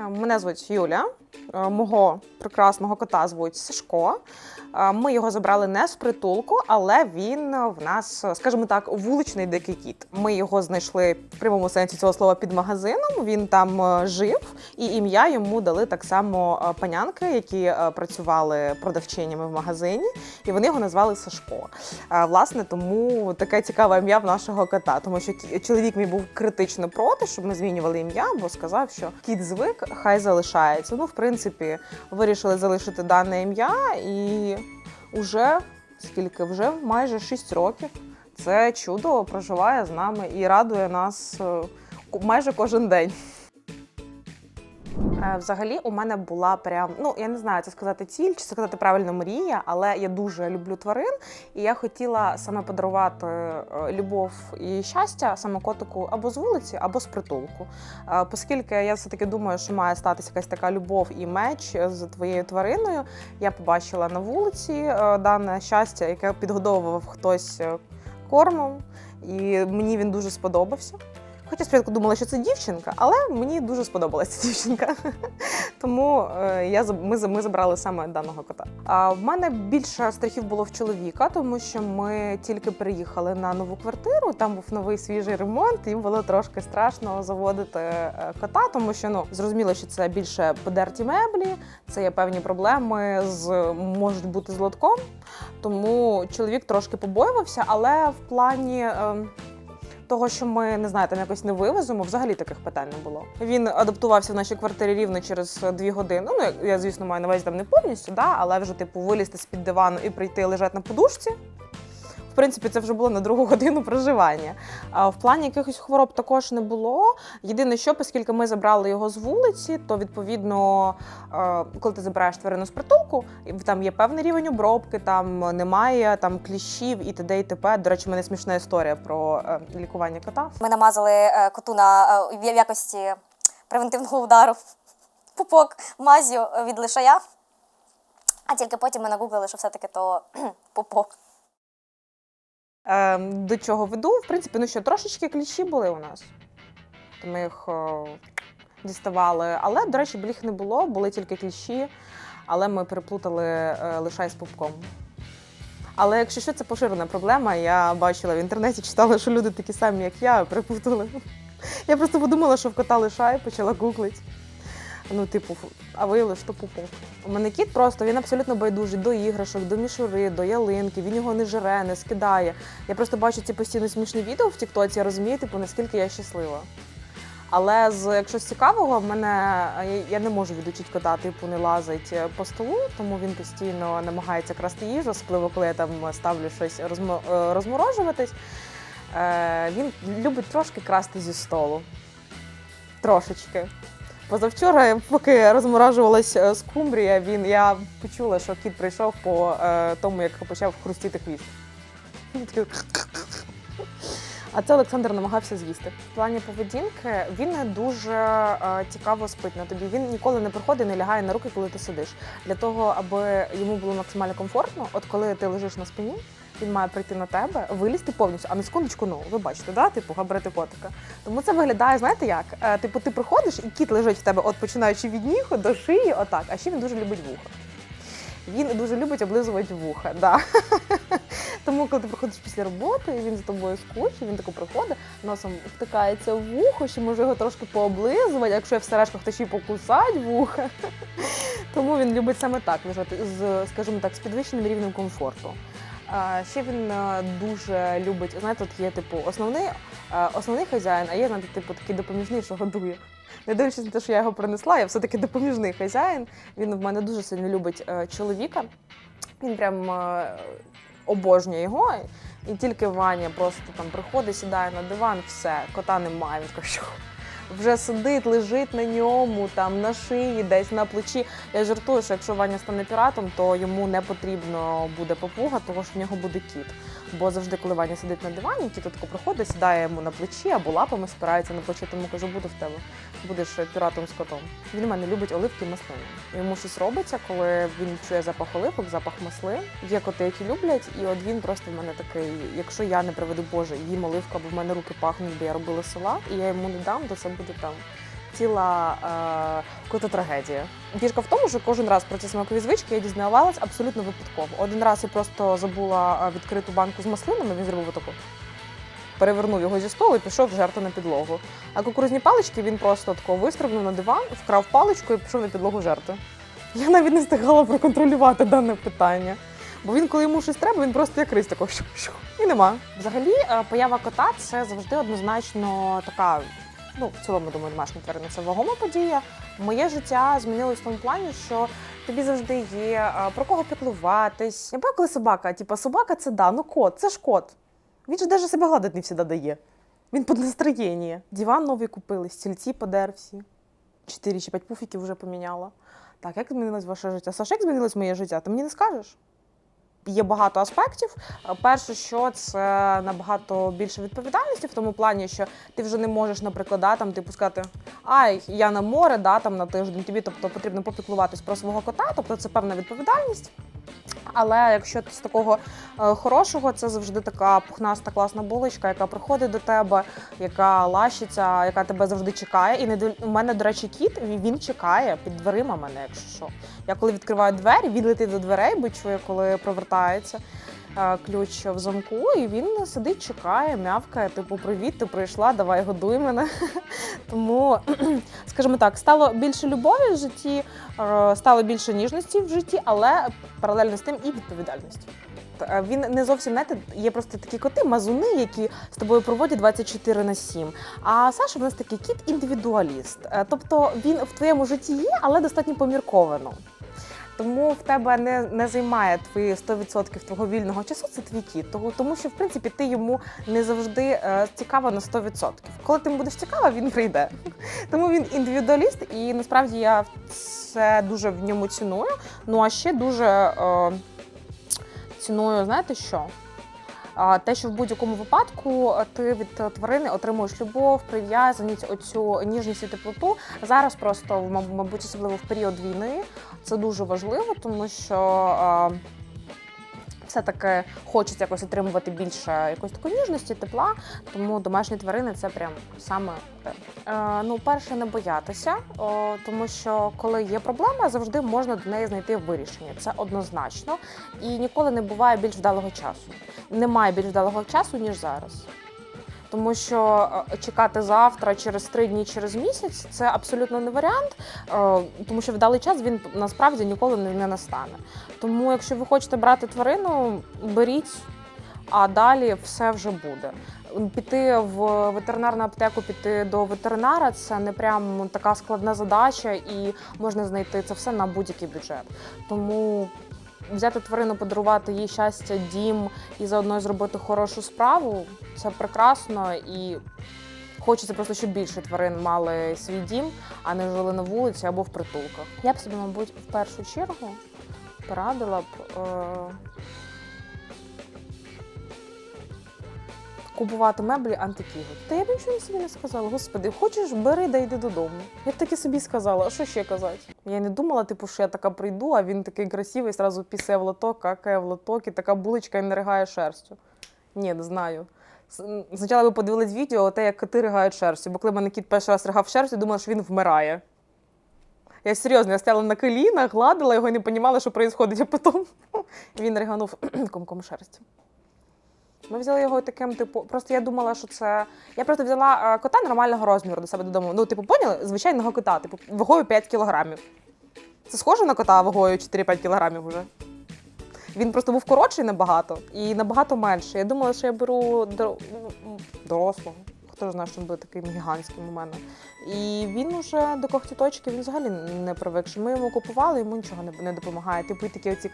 Е, Мене звуть Юля. Е, Мого прекрасного кота звуть Сашко. Е, Ми його забрали не з притулку, але він в нас, скажімо так, вуличний дикий кіт. Ми його знайшли в прямому сенсі цього слова під магазином. Він там е, жив, і ім'я йому дали так само панянки, які працювали продавчинями в магазині, і вони його назвали Сашко. Власне, тому таке цікаве ім'я в нашого кота, тому що чоловік мій був критично проти, щоб ми змінювали ім'я, бо сказав, що кіт звик, хай залишається. Ну, в принципі, вирішили залишити дане ім'я, і уже скільки вже майже 6 років. Це чудо проживає з нами і радує нас е, майже кожен день. Е, Взагалі, у мене була прям, ну я не знаю, це сказати ціль чи сказати правильно мрія, але я дуже люблю тварин, і я хотіла саме подарувати е, любов і щастя саме котику або з вулиці, або з притулку. Е, Оскільки я все-таки думаю, що має статися якась така любов і меч з твоєю твариною. Я побачила на вулиці дане щастя, яке підгодовував хтось кормом, і мені він дуже сподобався. Хоча спочатку думала, що це дівчинка, але мені дуже сподобалася дівчинка. Тому е, я ми, ми забрали саме даного кота. А в мене більше страхів було в чоловіка, тому що ми тільки переїхали на нову квартиру. Там був новий свіжий ремонт, і було трошки страшно заводити е, кота, тому що ну зрозуміло, що це більше подерті меблі, це є певні проблеми з можуть бути з лотком. Тому чоловік трошки побоювався, але в плані. Того, що ми не знаю, там якось не вивеземо, взагалі таких питань не було. Він адаптувався в нашій квартирі рівно через дві години. Ну я, звісно, маю на увазі там не повністю, да, але вже типу вилізти з під дивану і прийти лежати на подушці. В принципі, це вже було на другу годину проживання. В плані якихось хвороб також не було. Єдине, що оскільки ми забрали його з вулиці, то відповідно, е, коли ти забираєш тварину з притулку, там є певний рівень обробки, там немає там кліщів і т.д. і т.п. До речі, в мене смішна історія про е, лікування кота. Ми намазали е, коту на в якості превентивного удару пупок мазю від лишая. А тільки потім ми нагуглили, що все-таки то пупок. Е, до чого веду? В принципі, ну що, трошечки кліщі були у нас. То ми їх е, діставали. Але, до речі, бліх не було, були тільки кліщі, але ми переплутали е, лишай з пупком. Але якщо що, це поширена проблема. Я бачила в інтернеті, читала, що люди такі самі, як я, переплутали. Я просто подумала, що в кота лишай, почала гуглити. Ну, типу, а виявилося, що пупок. У мене кіт просто він абсолютно байдужий до іграшок, до мішури, до ялинки. Він його не жере, не скидає. Я просто бачу ці постійно смішні відео в Тіктоці, я розумію, типу, наскільки я щаслива. Але з якогось цікавого, в мене я- не можу відучити кота, типу, не лазить по столу, тому він постійно намагається красти їжу, особливо коли я там ставлю щось е, розморожуватись. Е, Він любить трошки красти зі столу. Трошечки. Позавчора, поки розморажувалась е, скумбрія, він я почула, що кіт прийшов по е, тому, як почав хрустіти хвіст. А це Олександр намагався з'їсти. В плані поведінки він дуже е, цікаво спить на тобі. Він ніколи не приходить, не лягає на руки, коли ти сидиш. Для того, аби йому було максимально комфортно, от коли ти лежиш на спині, він має прийти на тебе, вилізти повністю, а на секундочку, ну ви бачите, да? типу габарити котика. Тому це виглядає, знаєте як? Е, типу, ти приходиш, і кіт лежить в тебе, от починаючи від ніг до шиї, отак. А ще він дуже любить вуха. Він дуже любить облизувати вуха. Да. Тому, коли ти приходиш після роботи, і він за тобою скучить, він тако приходить, носом втикається в вухо, ще може його трошки пооблизувати, якщо я в сережках, то ще й покусать вуха. Тому він любить саме так лежати з, скажімо так, з підвищеним рівнем комфорту. Ще він е, дуже любить, знаєте, от є типу основний, е, основний хазяїн, а є, знаєте, типу такий допоміжний, що годує. Не дивлячись на те, що я його принесла, я все-таки допоміжний хазяїн. Він в мене дуже сильно любить е, чоловіка. Він прям обожнює його. І тільки Ваня просто там приходить, сідає на диван, все, кота немає. Він такий, що вже сидить, лежить на ньому, там на шиї, десь на плечі. Я жартую, що якщо Ваня стане піратом, то йому не потрібно буде попуга, тому що в нього буде кіт. Бо завжди, коли Ваня сидить на дивані, кіт тако приходить, сідає йому на плечі або лапами спирається на плечі, тому кажу, буду в тебе. Будеш піратом з котом. Він мене любить оливки і маслини. Йому щось робиться, коли він чує запах оливок, запах маслин. Є коти, які люблять, і от він просто в мене такий. Якщо я не приведу Боже, їм оливку, або в мене руки пахнуть, бо я робила салат, і я йому не дам, то це буде там. Ціла е, кототрагедія. Фішка в тому, що кожен раз про ці смакові звички я дізнавалась абсолютно випадково. Один раз я просто забула е, відкриту банку з маслинами, він зробив таку. Перевернув його зі столу і пішов жерти на підлогу. А кукурузні палички він просто тако вистрибнув на диван, вкрав паличку і пішов на підлогу жерти. Я навіть не встигала проконтролювати дане питання. Бо він, коли йому щось треба, він просто як рись щу-щу, і нема. Взагалі, е, поява кота це завжди однозначно така. Ну, в цілому, думаю, домашні тварини це вагома подія. Моє життя змінилось в тому плані, що тобі завжди є е, про кого піклуватись. Я бачу, коли собака, типу, собака це да, ну кот, це ж кот. Він же навіть себе гладить не завжди дає. Він під настроєння. Диван новий купили, стільці подер всі. Чотири чи п'ять пуфіків вже поміняла. Так, як змінилось ваше життя? Саш, як змінилось моє життя? Ти мені не скажеш? Є багато аспектів. Перше, що це набагато більше відповідальності в тому плані, що ти вже не можеш, наприклад, да, там, типу, сказати, ай, я на море, да, там на тиждень. Тобі тобто, потрібно попіклуватись про свого кота, тобто це певна відповідальність. Але якщо з такого е, хорошого, це завжди така пухнаста класна булочка, яка приходить до тебе, яка лащиться, яка тебе завжди чекає. І не у мене, до речі, кіт він чекає під дверима мене, якщо що. Я коли відкриваю двері, він летить до дверей, бо чує, коли провертається ключ в замку, і він сидить, чекає, мявкає, типу, привіт, ти прийшла, давай годуй мене. Тому, скажімо так, стало більше любові в житті, е, стало більше ніжності в житті, але паралельно з тим і відповідальності. Е, Він не зовсім знаєте, є просто такі коти, мазуни, які з тобою проводять 24 на 7. А Саша в нас такий кіт індивідуаліст. Е, Тобто він в твоєму житті є, але достатньо помірковано. Тому в тебе не, не займає твої 100% твого вільного часу, це твій кіт. Тому, тому що, в принципі, ти йому не завжди е, цікава на 100%. Коли ти будеш цікава, він прийде. Тому він індивідуаліст, і насправді я це дуже в ньому ціную. Ну а ще дуже е, ціную, знаєте що? Те, що в будь-якому випадку е, ти від тварини отримуєш любов, прив'язаність, оцю ніжність і теплоту. Зараз просто, маб- мабуть, особливо в період війни, це дуже важливо, тому що е, все-таки хочеться якось отримувати більше якоїсь такої ніжності, тепла. Тому домашні тварини це прям саме те. Е, ну, перше, не боятися, тому що коли є проблема, завжди можна до неї знайти вирішення. Це однозначно. І ніколи не буває більш вдалого часу. Немає більш вдалого часу, ніж зараз. Тому що е, чекати завтра, через три дні, через місяць це абсолютно не варіант, е, тому що вдалий час він насправді ніколи не, не настане. Тому, якщо ви хочете брати тварину, беріть, а далі все вже буде. Піти в ветеринарну аптеку, піти до ветеринара це не прям така складна задача, і можна знайти це все на будь-який бюджет. Тому взяти тварину, подарувати їй щастя, дім і заодно зробити хорошу справу це прекрасно і. Хочеться просто, щоб більше тварин мали свій дім, а не жили на вулиці або в притулках. Я б собі, мабуть, в першу чергу порадила б е- купувати меблі антикіготь. Та я б нічого собі не сказала. Господи, хочеш, бери да йди додому. Я б таки собі сказала, а що ще казати? Я не думала, типу, що я така прийду, а він такий красивий, зразу пісе в лоток, какає в лоток, і така булочка і не ригає шерстю. Ні, не знаю. Спочатку ви подивились відео, те, як коти ригають шерстю, бо коли мене кіт перший раз ригав шерстю, думала, що він вмирає. Я серйозно, я стояла на колінах, гладила його і не розуміла, що відбувається, а потім він риганув комком шерсті. Ми взяли його таким, типу, просто я думала, що це. Я просто взяла е, кота нормального розміру до себе додому. Ну, типу, поняли? Звичайного кота, типу, вагою 5 кілограмів. Це схоже на кота вагою 4-5 кілограмів уже. Він просто був коротший набагато і набагато менше. Я думала, що я беру дор- дорослого. Хто ж що він буде таким гігантським у мене. І він уже до когтіточки він взагалі не привик. що Ми йому купували, йому нічого не, не допомагає. Типу, і такі оці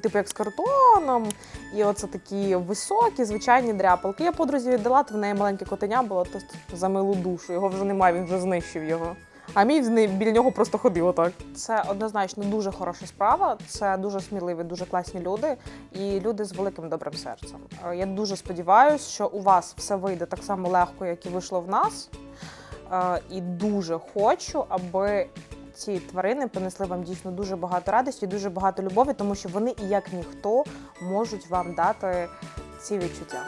типу як з картоном, і оце такі високі, звичайні дряпалки. Я подрузі віддала, то в неї маленьке котеня було, то за милу душу. Його вже немає, він вже знищив його. А мій з неї- біля нього просто ходив отак. Це однозначно дуже хороша справа. Це дуже сміливі, дуже класні люди і люди з великим добрим серцем. Е, Я дуже сподіваюся, що у вас все вийде так само легко, як і вийшло в нас. Е, І дуже хочу, аби ці тварини принесли вам дійсно дуже багато радості, дуже багато любові, тому що вони як ніхто можуть вам дати ці відчуття.